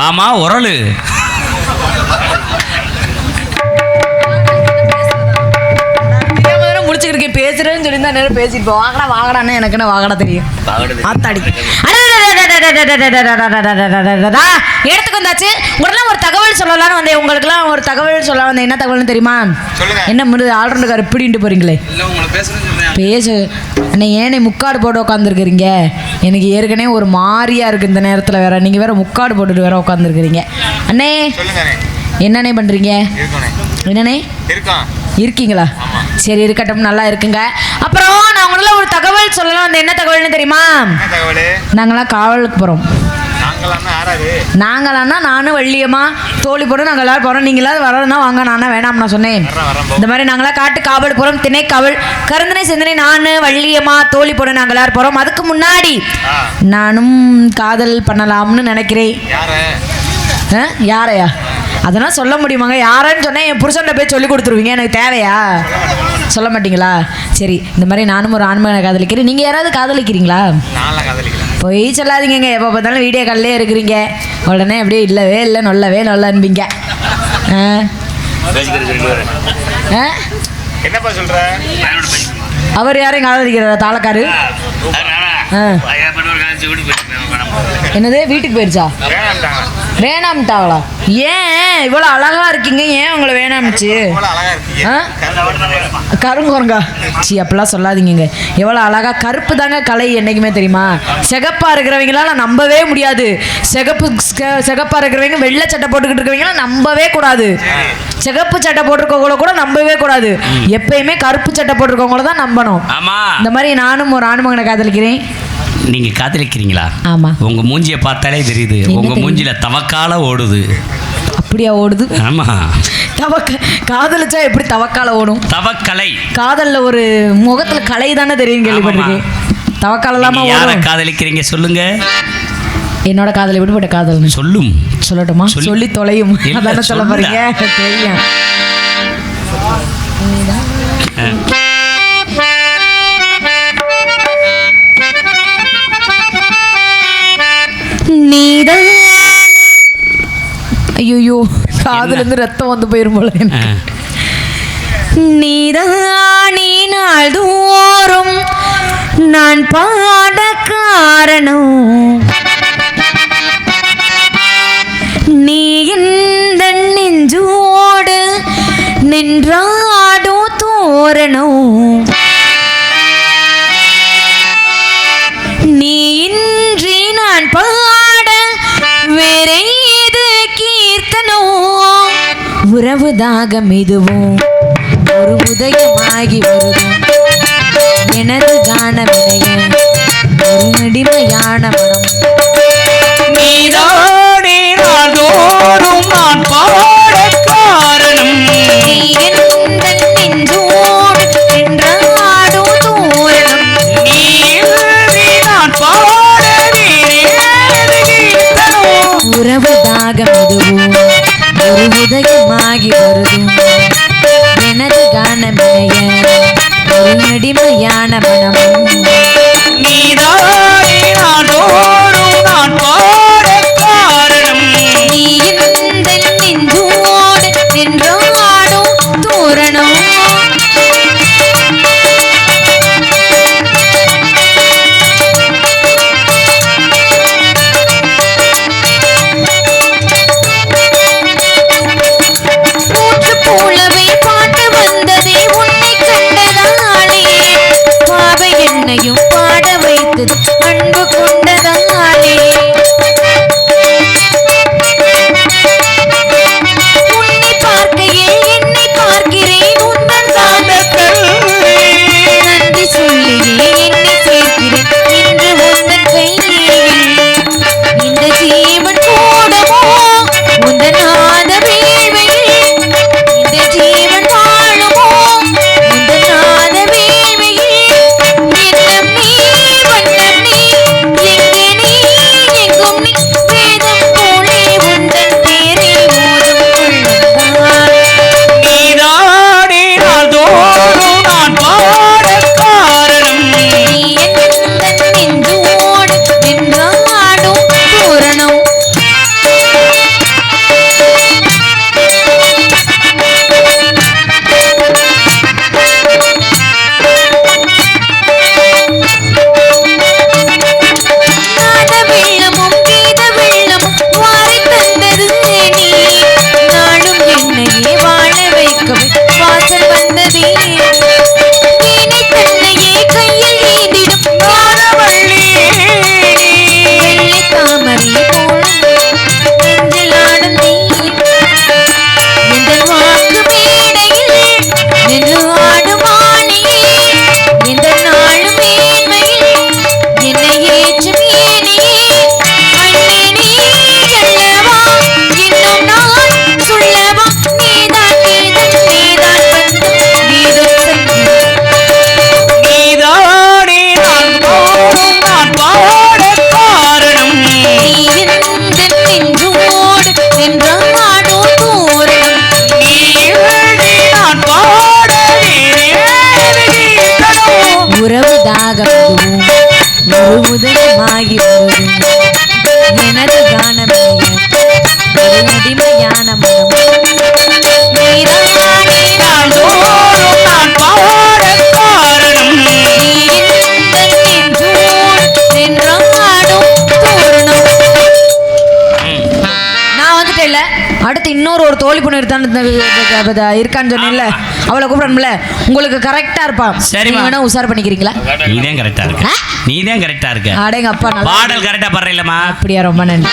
மாமா உரலு முடிச்சுக்கிட்டு பேசுறேன்னு சொல்லி தான் நேரம் பேசிட்டு போ வாங்கடா வாங்கடான்னு எனக்குன்னு வாங்கடா தெரியும் ஆத்தாடி இடத்துக்கு வந்தாச்சு உடனே ஒரு தகவல் சொல்லலாம்னு வந்தேன் உங்களுக்குலாம் ஒரு தகவல் சொல்ல வந்தேன் என்ன தகவல்னு தெரியுமா என்ன முடியுது ஆல்ரவுண்டுக்கார் இப்படின்ட்டு போறீங்களே பேச அண்ணே ஏனே முக்காடு போட்டு உட்காந்துருக்கிறீங்க எனக்கு ஏற்கனவே ஒரு மாதிரியா இருக்கு இந்த நேரத்தில் வேற. நீங்கள் வேற முக்காடு போட்டுட்டு வேற உட்காந்துருக்கிறீங்க அண்ணே என்னண்ணே பண்ணுறீங்க என்னண்ணே? இருக்கீங்களா? சரி இருக்கட்டும் நல்லா இருக்குங்க. அப்புறம் நான் உங்களால ஒரு தகவல் சொல்லலாம் அந்த என்ன தகவல்னு தெரியுமா? நாங்களாம் காவலுக்கு போகிறோம் நாங்களான்னா நானும் வள்ளியம்மா தோழி போட்டு நாங்கள் எல்லாரும் போகிறோம் நீங்களாவது வரணும்னா வாங்க நானா வேணாம் நான் சொன்னேன். இந்த மாதிரி நாங்களாம் காட்டு காவல் போகிறோம் திணை காவல் கருந்தனை சிந்தனை நான் வள்ளியம்மா தோழி போட நாங்கள் எல்லாரும் போகிறோம் அதுக்கு முன்னாடி நானும் காதல் பண்ணலாம்னு நினைக்கிறேன்? யாரையா? அதெல்லாம் சொல்ல முடியுமாங்க? யாரன்னு சொன்னேன். என் புருஷன்ட்ட போய் சொல்லி கொடுத்துருவீங்க. எனக்கு தேவையா? சொல்ல மாட்டீங்களா? சரி இந்த மாதிரி நானும் ஒரு ஆண்மகனை காதலிக்கிறேன். நீங்கள் யாராவது காதலிக்கிறீங்களா? பொய் சொல்லாதீங்கங்க. எப்போ பார்த்தாலும் வீடியோ காலிலே இருக்கிறீங்க. உடனே அப்படியே இல்லவே இல்லை நொல்லவே நொல்லன்பீங்க ஆ? ஆ? என்னப்பா சொல்ற? அவர் யாரையும் காதலிக்கிறாரா தாளக்காரு? ஆ. என்னது வீட்டுக்கு போயிடுச்சா வேணாம்ட்டாங்களா? ஏன் இவ்வளோ அழகா இருக்கீங்க? ஏன் உங்களை வேணாம்ச்சு? கருங்குரங்கா சி அப்படிலாம் சொல்லாதீங்கங்க. எவ்வளோ அழகா கருப்பு தாங்க கலை என்னைக்குமே தெரியுமா? சிகப்பா இருக்கிறவங்களால நம்பவே முடியாது. சிகப்பு ஸ்க- சிகப்பா இருக்கிறவங்க வெள்ளை சட்டை போட்டுக்கிட்டு இருக்கிறவங்களாம் நம்பவே கூடாது. சிகப்பு சட்டை போட்டிருக்கவங்கள கூட நம்பவே கூடாது. எப்பயுமே கருப்பு சட்டை போட்டிருக்கவங்கள தான் நம்பணும். ஆமா. இந்த மாதிரி நானும் ஒரு ஆணுமகனை காதலிக்கிறேன். நீங்க காதலிக்கிறீங்களா ஆமா. உங்க மூஞ்சிய பார்த்தாலே தெரியுது. என்ன உங்க தெரியுது? மூஞ்சில தவக்கால ஓடுது. அப்படியா ஓடுது? ஆமா. தவக்க காதலிச்சா எப்படி தவக்கால ஓடும்? தவக்கலை. காதல்ல ஒரு முகத்துல கலை தானே தெரியும் கேள்விப்பட்டிருக்கேன். தவக்கால இல்லாம நீங்க யார காதலிக்கிறீங்க சொல்லுங்க. என்னோட காதலை விடுபட்ட காதல்னு. சொல்லும். சொல்லட்டுமா? சொல்லி- தொலையும். அதானே சொல்ல. போறீங்க? தெரியும். ஐயோ காதுல இருந்து ரத்தம் வந்து போயிரும் போல. நீதானே நாள்தோறும் நான் பாட காரணம் நீ இந்த நெஞ்சோடு நின்றாடோ தோரணம் நீ இன்றி நான் பாட வேறேது உறவு தாகம் இதுவும். ஒரு உதயமாகி வருதும் எனது கான விலையே ஒரு அடிமையான மனம். நீதானே இருக்கான்னு இருக்கான்னு சொன்னேன்ல. அவளை கூப்பிடணும்ல. உங்களுக்கு கரெக்டா இருப்பான். நீங்க வேணா உஷார் பண்ணிக்கிறீங்களா? நீதான் கரெக்டா இருக்க. ஆ? நீதான் கரெக்டா இருக்க. அடேங்க அப்பா பாடல் கரெக்டா பாடுறீங்களா அப்படியா ரொம்ப நன்றி.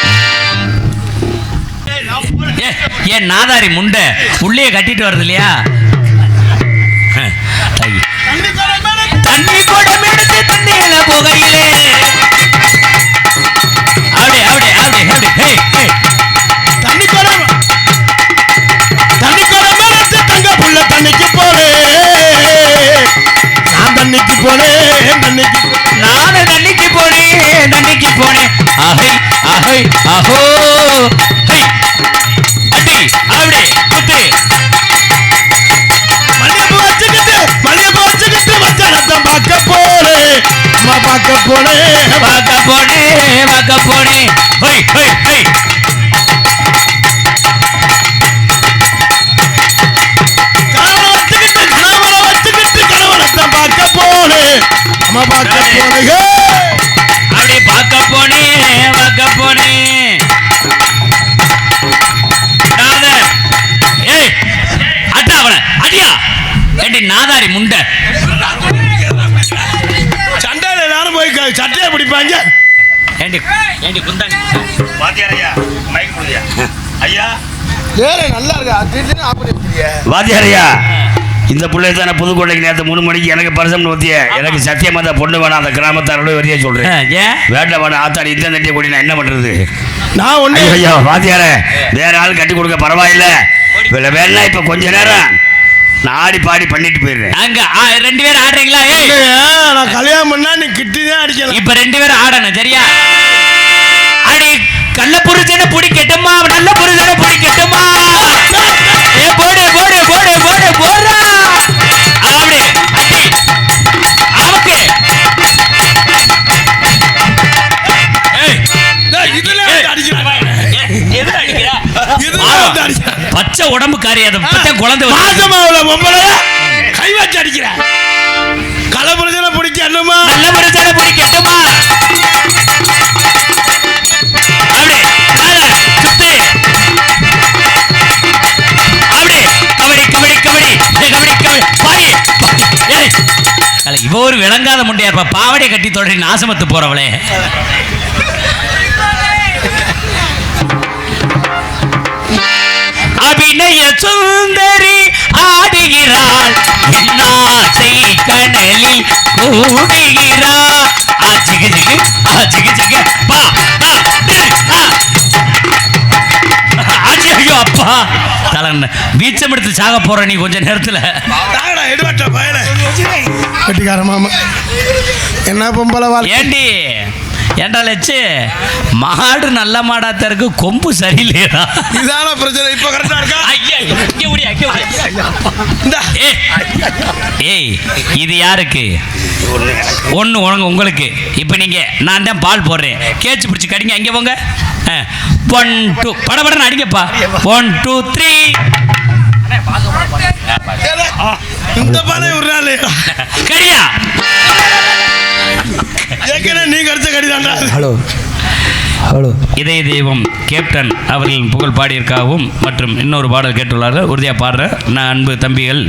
ஏன் நாதாரி முண்டை. உள்ளே கட்டிட்டு வருது இல்லையா. தண்ணி குடம் எடுத்து தண்ணியில புகையிலே. அப்படி அப்படி அப்படி அப்படி தண்ணிக்கு போனேன் தண்ணிக்கு போனேன். நானு தண்ணிக்கு போனேன் தண்ணிக்கு போனேன் அஹை அஹை அஹோ ஹை. அடி அப்படி குத்து. மல்லிகைப்பூ வச்சுக்கிட்டு மல்லிகைப்பூ வச்சுக்கிட்டு வச்சாரத்தம் பார்க்க போனேன் அம்மா பார்க்க போனேன் வேற நல்லா இருக்கா. வாத்தியாரையா இந்த பிள்ளை தானே புதுக்கோட்டைக்கு நேற்று மூணு மணிக்கு எனக்கு பரிசம் ஊத்திய எனக்கு சத்தியமா தான் பொண்ணு வேணாம் அந்த கிராமத்தாரோட வரைய சொல்றேன். ஏன்? வேட்டை வேணாம் ஆத்தாடி இந்த தண்டியை கூடி நான் என்ன பண்றது? நான் ஒண்ணு ஐயோ வாத்தியார வேற ஆள் கட்டி கொடுக்க பரவாயில்ல. இல்ல வேணா இப்ப கொஞ்ச நேரம் நான் ஆடி பாடி பண்ணிட்டு போயிடுறேன். அங்க ஆ, ரெண்டு பேரும் ஆடுறீங்களா? நான் கல்யாணம் பண்ணா நீ கிட்டி தான் அடிக்கலாம். இப்ப ரெண்டு பேரும் ஆடணும் சரியா? அடி கள்ள புருஷனை பிடிக்கட்டுமா நல்ல புருஷனை பிடிக்கட்டுமா ஏ போடு போடு போடு போடு போடுறா. அப்படி. அடி அடிக்கிறான். பச்சை உடம்புக்காரி அதை பச்சை குழந்தை மாசமா உள்ள பொம்பளைய கை வச்சு அடிக்கிற. கலப்புறதுல பிடிக்கணுமா நல்ல புருஷனை பிடிக்கட்டுமா கலை, விளங்காத முண்டையா இருப்பா. பாவடை கட்டி தொடரி நாசமத்து போறவளே. அபிநய சுந்தரி ஆடுகிறாள். என்னாசை கனலில் கூடுகிறாள் ஆ ஜிகு ஜிகு. ஆ ஜிகு ஜிகு. பா ஆ, அப்பா. தலன் பீச்சம் எடுத்து சாக போற நீ கொஞ்ச நேரத்துல. மாமா. என்ன பொம்பளை ஏண்டி? ஏண்டா லட்சு மாடு நல்ல மாடாத்த இருக்கு கொம்பு சரியில்லையா இதான பிரச்சனை இப்ப கரெக்டா இருக்கா? ஏய் இது யாருக்கு? ஒன்று உனக்கு உங்களுக்கு. இப்போ நீங்கள் நான் தான் பால் போடுறேன். கேச்சு பிடிச்சி கடிங்க அங்கே போங்க. ஒன் டூ படபடன்னு அடிங்கப்பா. ஒன் டூ த்ரீ இந்த பாலை ஒரு நாள். கடியா? ஏற்கனவே நீ கடிச்ச கடிதாண்டா ஹலோ ஹலோ இதய தெய்வம் கேப்டன் அவர்களின் புகழ் பாடியிருக்காகவும் மற்றும் இன்னொரு பாடல் கேட்டுள்ளார்கள். உறுதியாக பாடுறேன் நான் அன்பு தம்பிகள்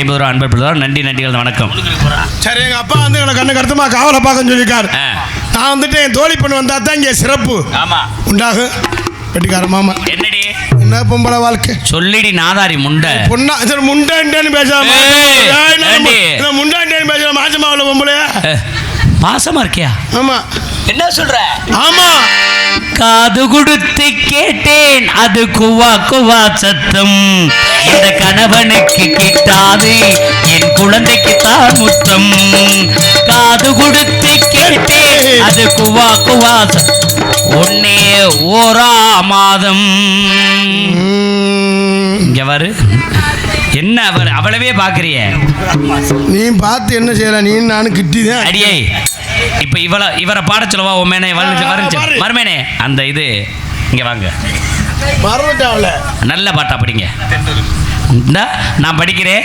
ஐம்பது ரூபா அன்பு நன்றி நன்றிகள் வணக்கம். சரி எங்க அப்பா வந்து எங்களை கண்ணு கருத்துமா காவலை பார்க்க சொல்லியிருக்காரு. நான் வந்துட்டு என் தோழி பண்ணு வந்தா தான் இங்கே சிறப்பு ஆமாம் உண்டாகும் வெட்டிக்கார மாமா என்னடி என்ன பொம்பளை வாழ்க்கை சொல்லிடி நாதாரி முண்டை பொண்ணா சரி முண்டாண்டேன்னு பேசாம முண்டாண்டேன்னு பேசுற மாசமா உள்ள பொம்பளையா பாசமா இருக்கியா ஆமா என்ன சொல்ற? ஆமா. காது கொடுத்து கேட்டேன். அது குவா குவா சத்தம். இந்த கணவனுக்கு கிட்டாது. என் குழந்தைக்கு தான் முத்தம். காது கொடுத்து கேட்டேன். அது குவா குவா சத்தம். ஒன்னே ஓரா மாதம். ம், இங்க வரு. என்ன அவர் அவளவே பாக்குறிய? நீ பார்த்து என்ன செய்யற? நீ நானும் கிட்டி தான் அடியே இப்ப இவள இவரை பாட சொல்லவா உன் மேனே? வரைஞ்சு ஆ, வரைஞ்சு பாரு. மறுமேனே அந்த இது இங்க வாங்க. நல்ல பாட்டா படிங்க. நான் படிக்கிறேன்.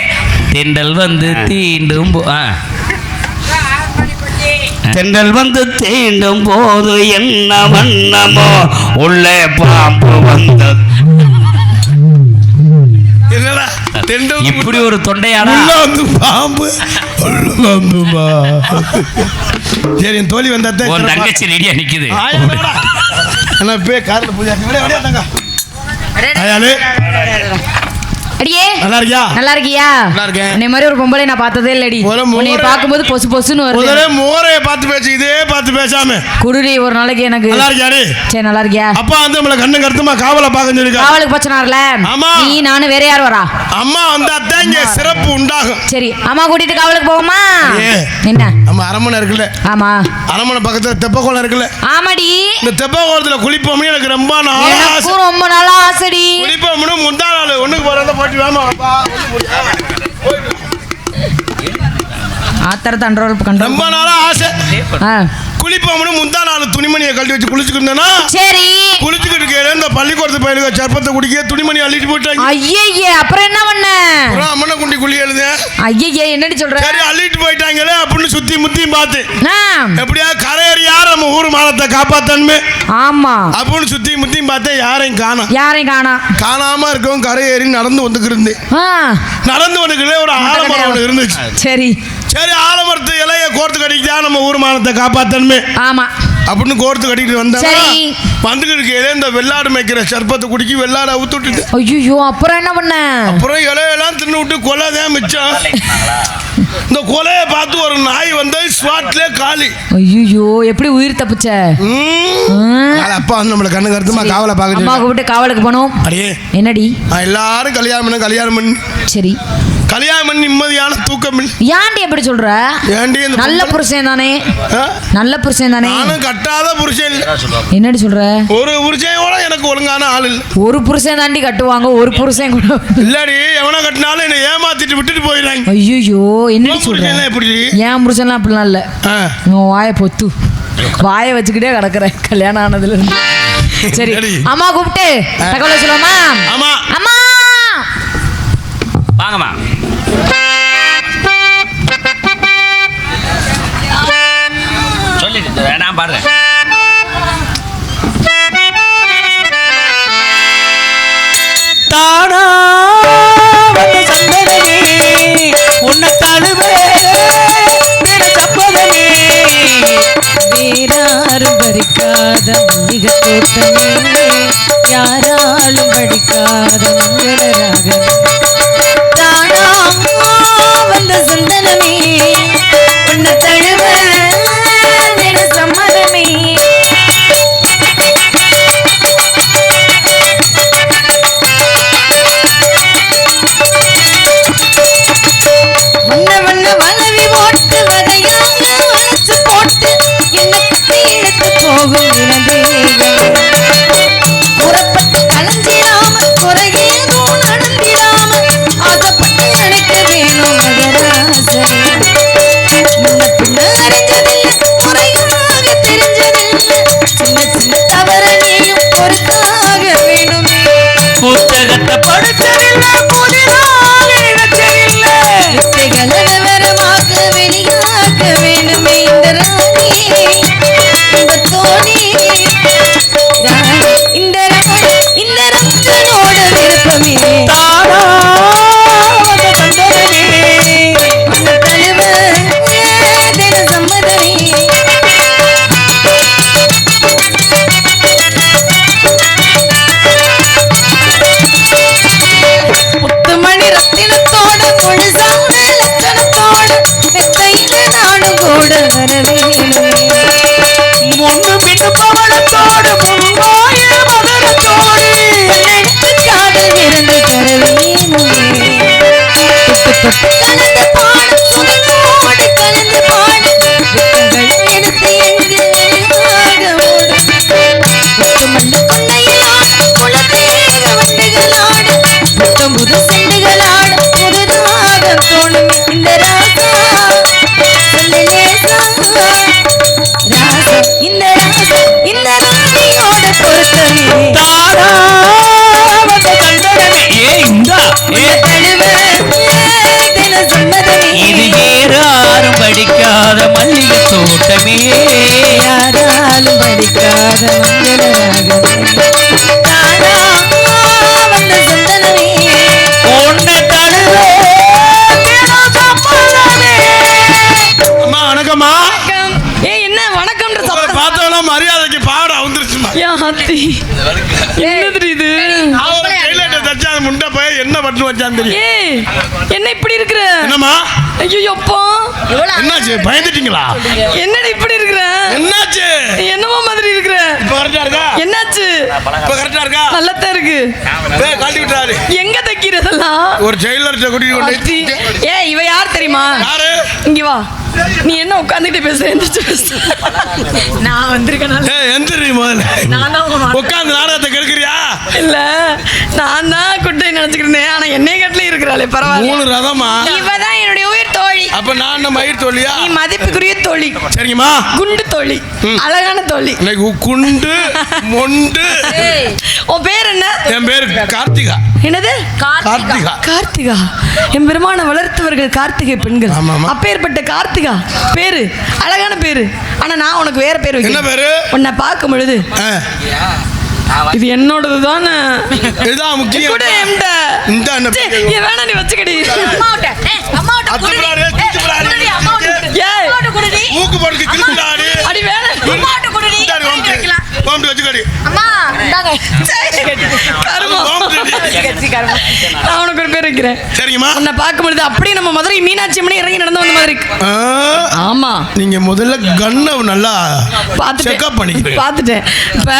தெண்டல் வந்து தீண்டும் போ- ஆ. தென்றல் வந்து தீண்டும் போது என்ன வண்ணமோ உள்ளே பாம்பு வந்தது. இப்படி ஒரு வந்து பாம்பு உள்ள வந்து பா சரி என் தோழி வந்தா உன் தங்கச்சி ரெடியா நிக்குது. என்ன பே கார்ல பூஜா அயாலே அடியே. நல்லா இருக்கியா நல்லா இருக்கியா நல்லா இருக்கேன். உன்னை மாதிரி ஒரு பொம்பளை நான் பார்த்ததே இல்லடி. உன்னை பார்க்கும்போது பொசு பொசுன்னு வருது. மோரைய பார்த்து பேசு இதே பார்த்து பேசாம. குடுடி ஒரு நாளைக்கு எனக்கு. நல்லா இருக்கியாடி சரி நல்லா இருக்கியா அப்பா வந்து நம்மள கண்ணு கருத்துமா காவலை பார்க்க சொல்லிருக்கா காவலுக்கு பிரச்சனை ஆமா. நீ நானும் வேற யார் வரா? அம்மா வந்தா தான் இங்க சிறப்பு உண்டாகும். சரி அம்மா கூட்டிட்டு காவலுக்கு போவோமா. என்ன? நம்ம அரண்மனை இருக்குல்ல. ஆமா. அரண்மனை பக்கத்துல தெப்பக்குளம் இருக்குல்ல. ஆமாடி. இந்த தெப்பக்குளத்துல குளிப்போம்னு எனக்கு ரொம்ப நாள் ரொம்ப நாளா ஆசைடி. குளிப்போம்னு முந்தா நாள் ஒண்ணுக்கு போறத ஆத்திரத்தை ரொம்ப கண்ட்ரோல் நாளா ஆசை. ஆ. குளிப்போம்னு முந்தா நாள் துணிமணியை கழட்டி வச்சு குளிச்சுக்கிட்டு இருந்தேன்னா சரி. குளிச்சுக்கிட்டு இருக்கையில இந்த பள்ளிக்கூடத்து பயிலுக்கு சர்ப்பத்தை குடிக்க துணிமணி அள்ளிட்டு போயிட்டாங்க. ஐயே அப்புறம் என்ன பண்ண? அம்மனை குண்டி குழி எழுதேன் ஐயே என்னடி சொல்ற? சரி அள்ளிட்டு போயிட்டாங்களே அப்படின்னு சுத்தி முத்தியும் பார்த்தேன் ஆ, எப்படியா கரையேறி யார் நம்ம ஊர் மானத்தை காப்பாத்தணுமே? ஆமா. அப்படின்னு சுத்தி முத்தியும் பார்த்தேன் யாரையும் காணோம் யாரையும் காணா? காணாம இருக்கவும் கரையேறி நடந்து ஆ. நடந்து வந்துக்கிட்டே ஒரு ஆலமரம் ஒன்று இருந்துச்சு. சரி. சரி ஆலமரத்து இலைய கோர்த்து கட்டிக்கிட்டா நம்ம ஊர் மானத்தை காப்பாத்தணுமே. ஆமா. அப்படின்னு கோர்த்து கட்டிக்கிட்டு வந்தா சரி. இருக்கையில இந்த வெள்ளாடு மேய்க்கிற சர்ப்பத்தை குடிக்கி வெள்ளாடு அவுத்து விட்டுட்டு. ஐயோ அப்புறம் என்ன பண்ண? அப்புறம் இலையெல்லாம் தின்னு விட்டு கொலை தான் மிச்சம். இந்த கொலையை பார்த்து ஒரு நாய் வந்து ஸ்வாட்ல காலி. ஐயோ எப்படி உயிர் தப்பிச்ச? ம். அது அப்பா வந்து நம்மளை கண்ணு கருத்துமா காவலை அம்மா பார்க்க கூப்பிட்டு காவலுக்கு போனோம் அடியே. என்னடி? நான் எல்லாரும் கல்யாணம் பண்ண கல்யாணம் பண்ணி. சரி. கல்யாணம் பண்ணி நிம்மதியான தூக்கம் இல்லை. ஏன்டி எப்படி சொல்ற? இந்த நல்ல புருஷன்? தானே? நல்ல புருஷன் தானே. நானும் கட்டாத புருஷன் இல்லை. என்னடி சொல்ற? ஒரு புருஷனோட எனக்கு ஒழுங்கான ஆள் இல்லை. ஒரு புருஷன் தாண்டி கட்டுவாங்க ஒரு புருஷன் கூட. இல்லாடி எவனை கட்டினாலும் என்னை ஏமாத்திட்டு விட்டுட்டு போயிடுறாங்க. ஐயோ என்னடி சொல்ற? எப்படி ஏன் புருஷன்லாம் அப்படிலாம் இல்ல. உன் வாயை பொத்து. வாயை வச்சுக்கிட்டே கிடக்குறேன் கல்யாணம் ஆனதுல இருந்து சரி? அம்மா கூப்பிட்டு தகவலை சொல்லுவோமா? ஆமா. அம்மா! வாங்கம்மா. சொல்லிட்டு நான் பாடுறேன் தானா வந்த உன்னை தழுவே தப்பதமே வேறாரும் பறிக்காத தோட்டமே யாராலும் படிக்காத மங்களராக தானா வந்த சந்தனமே உன்னை தழுவ சத்தம்? பார்த்தோன்னா மரியாதைக்கு பாவடா வந்துருச்சுமா. என்னது இது? முண்டை போய் என்ன பட்டு வச்சான்னு தெரியும். என்ன இப்படி இருக்கிற? என்னம்மா? ஐயோ அப்பா. என்னாச்சு? பயந்துட்டீங்களா? என்னடி இப்படி இருக்கிற? என்னாச்சு? என்னமோ மாதிரி இருக்கிற? இப்ப கரெக்டா இருக்கா? என்னாச்சு? இப்ப கரெக்டா இருக்கா? நல்லாத்தான் இருக்கு. ஏய் காட்டி விட்டாரு எங்க தைக்கிறதெல்லாம்? ஒரு கூட்டிட்டு அத்தி. கொண்டு ஏய் இவ யார் தெரியுமா? யாரு? இங்க வா. நீ என்ன உட்காந்துக்கிட்டு பேச எந்திரிச்சு பேச. நான் வந்திருக்கனால. ஏய் எந்திரி முதல்ல. நான் தான். உட்காந்து நாடகத்தை கெடுக்கிறியா? இல்ல நான் தான் குட்டை நினைச்சுக்கிறேன் ஆனா என்னைய கட்டில இருக்கிறாளே பரவாயில்ல மூணு ரதமா? இவதான் என்னுடைய அப்ப நான் மயிர் தோல்லியா நீ மதிப்புக்குரிய தோழி. சரிங்கம்மா. குண்டு தோழி. அழகான தோழி. இன்னைக்கு குண்டு மொண்டு. உன் பேர் என்ன? என் பேரு கார்த்திகா. என்னது? கார்த்திகா. கார்த்திகா. என் பெருமான வளர்த்தவர்கள் கார்த்திகை பெண்கள். அப்பேற்பட்ட கார்த்திகா. பேரு அழகான பேரு. ஆனா நான் உனக்கு வேற பேர் என்ன பேரு? உன்னை பார்க்கும் பொழுது இது என்னோடது தானே இதுதான் முக்கியம் கூட என்கிட்ட. இந்த என்ன? ஏன் வேணா நீ வச்சுக்கடி அத்து பிராரு, தூத்து பிராரு. ஏய் மூக்கு போடுக்கு கிழிச்சுடாரு. அடி வேணாம் இந்தாரு, ஓம்ட்டு. ஓம்ட்டு வச்சுக்கடி. ஓம்ட்டு. நான் உனக்கு ஒரு பேர் வைக்கிறேன். சரிங்கம்மா உன்னை பார்க்கும் பொழுது அப்படியே நம்ம மதுரை மீனாட்சி அம்மனி இறங்கி நடந்து வந்த மாதிரி இருக்கு. ஆமா. நீங்க முதல்ல கண்ணை நல்லா பார்த்துட்டேன். செக்அப் பார்த்துட்டேன். இப்ப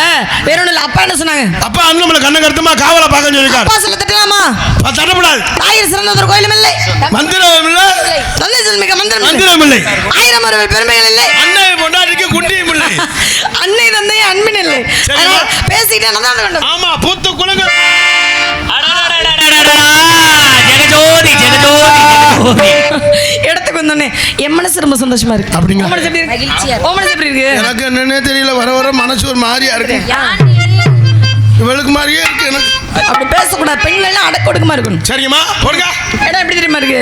வேற ஒண்ணு அப்பா என்ன சொன்னாங்க? அப்பா அண்ணன் கண்ணை கருத்துமா காவலை பார்க்க சொல்லிருக்காரு அப்பா சொல்ல தட்டலாமா? அப்ப தட்டப்படாது ஆயிரம் சிறந்த ஒரு கோயிலும் இல்லை. மந்திரம் இல்ல. தந்தை செல்மிக்க மந்திரம் இல்லை. மந்திரம் இல்லை. ஆயிரம் பெருமைகள் இல்லை. அண்ணன் பொண்டாட்டிக்கு குண்டியும் இல்லை. அன்னை தந்தை அன்பின் இல்லை பேசிக்கிட்டே நடந்து வேண்டும் ஆமா பூத்து குலுங்க அடடடடடடடா. ஜெகஜோதி ஜெகஜோதி ஜெகஜோதி இடத்துக்கு வந்தோடனே என் மனசு ரொம்ப சந்தோஷமா இருக்கு அப்படிங்களா? உன் மனசு எப்படி இருக்கு உன் மனசு எப்படி இருக்கு எனக்கு என்னன்னே தெரியல வர வர மனசு ஒரு மாதிரியா இருக்கு இவளுக்கு மாதிரியே இருக்கு எனக்கு அப்படி பேசக்கூடாது பெண்கள் எல்லாம் அடக்க ஒடுக்கமா இருக்கணும் சரிங்கம்மா போடுங்க இடம் எப்படி தெரியுமா இருக்கு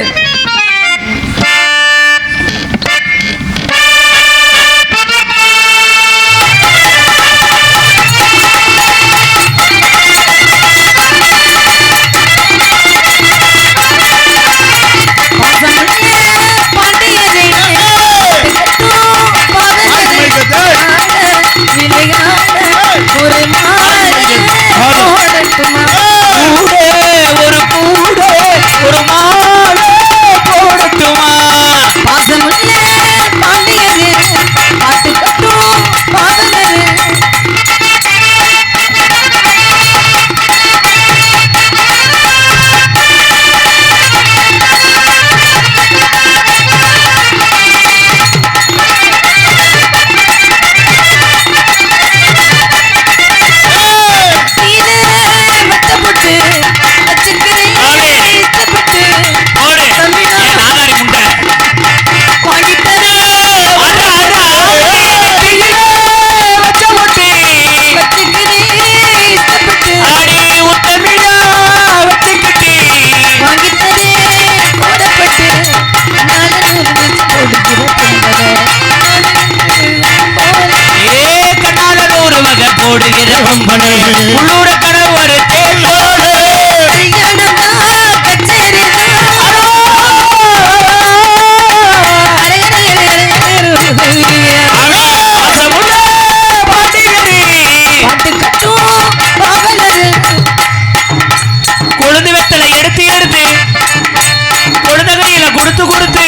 கொடுத்து எடுத்து கொழுந்தகையில கொடுத்து கொடுத்து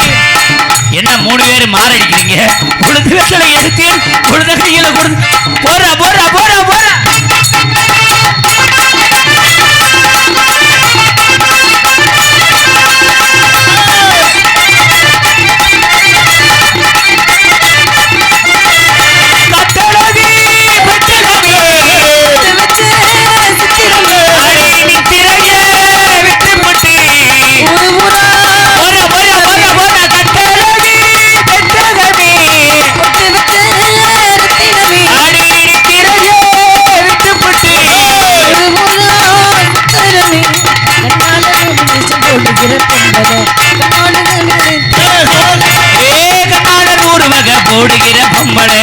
என்ன மூணு பேர் மாறடிக்கிறீங்க கொழுந்து வெத்தலை எடுத்து கொழுந்தகையில கொடுத்து போறா போறா போறா போறா ஓடுகிற பொம்பளை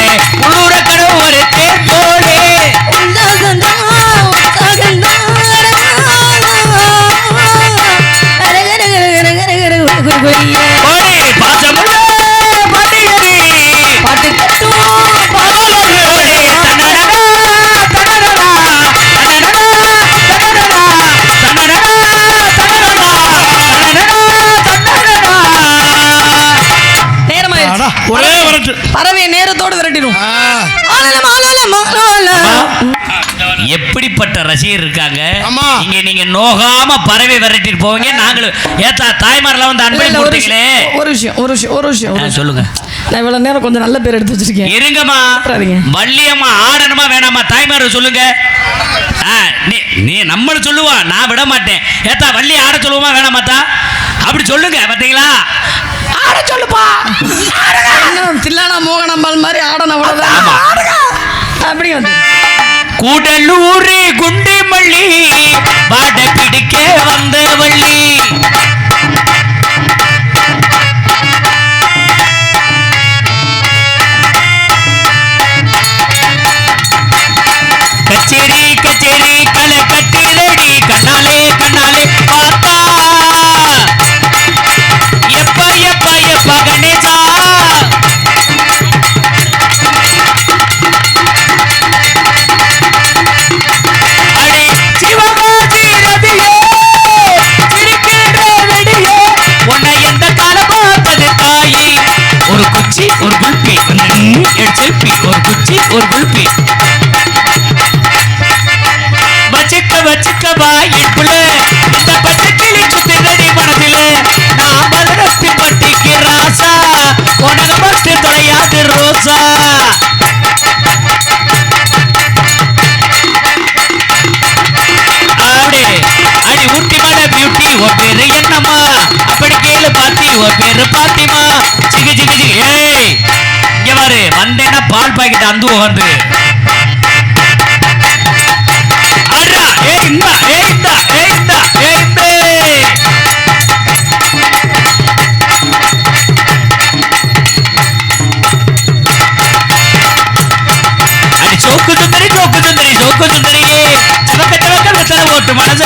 ரசிகர் இருக்காங்க. இங்க நீங்க நோகாம பறவை விரட்டிட்டு போவீங்க. நாங்களும் ஏத்தா தாய்மாரெல்லாம் வந்து அன்பளி இல்ல, ஒரு விஷயம், ஒரு விஷயம் ஒரு விஷயம். சொல்லுங்க. நான் இவ்வளவு நேரம் கொஞ்சம் நல்ல பேர் எடுத்து வச்சிருக்கேன். இருங்கம்மா. வள்ளியம்மா ஆடணுமா வேணாமா தாய்மார சொல்லுங்க. நீ நீ நம்மள சொல்லுவா. நான் விட மாட்டேன். ஏத்தா வள்ளி ஆட சொல்லுவோமா வேணாமாத்தா அப்படி சொல்லுங்க பாத்தீங்களா? ஆட சொல்லுப்பா. தில்லானா மோகனாம்பாள் மாதிரி ஆடணும் அவ்வளவுதான். அப்படி வந்து. கூடலூரு குண்டு மல்லி பாட பிடிக்க வந்த வள்ளி கச்சேரி கச்சேரி களை கட்டிலடி கண்ணாலே கண்ணாலே பார்த்தா எப்ப எப்ப எப்ப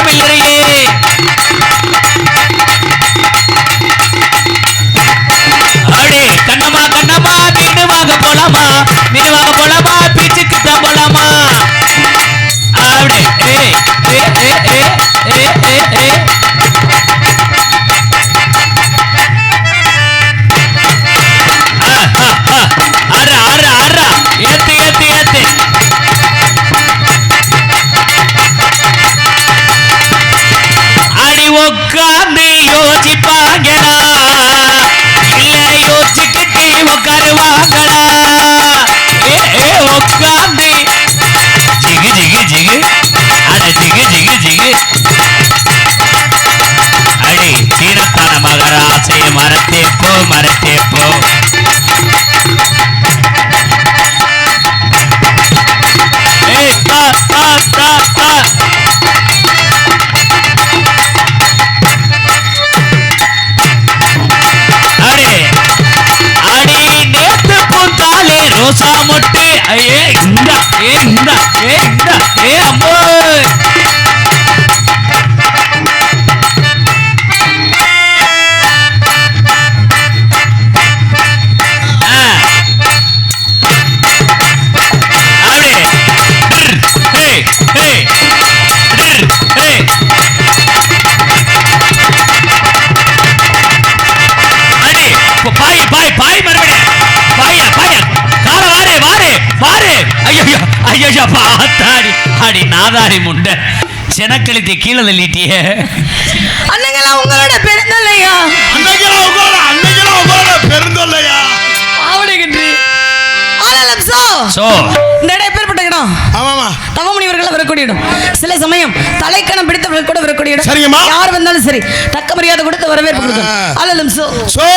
ஓட்டு செனக்கழுத்தை கீழே தள்ளிட்டியே. அண்ணங்களா உங்களோட பெருந்தல்லையா? அன்னைக்கெல்லாம் உங்களோட அன்னைக்கெல்லாம் உங்களோட பெருந்தொல்லையா? ஆவடைகின்றி ஆலலம் சோ சோ. இந்த இடம் எப்பேற்பட்ட இடம். ஆமாமா தவமுனிவர்கள் வரக்கூடிய இடம் சில சமயம் தலைக்கணம் பிடித்தவர்கள் கூட வரக்கூடிய இடம் சரிங்கம்மா. யார் வந்தாலும் சரி தக்க மரியாதை கொடுத்து வரவேற்பு கொடுக்கணும். ஆ. ஆலலம் சோ. சோ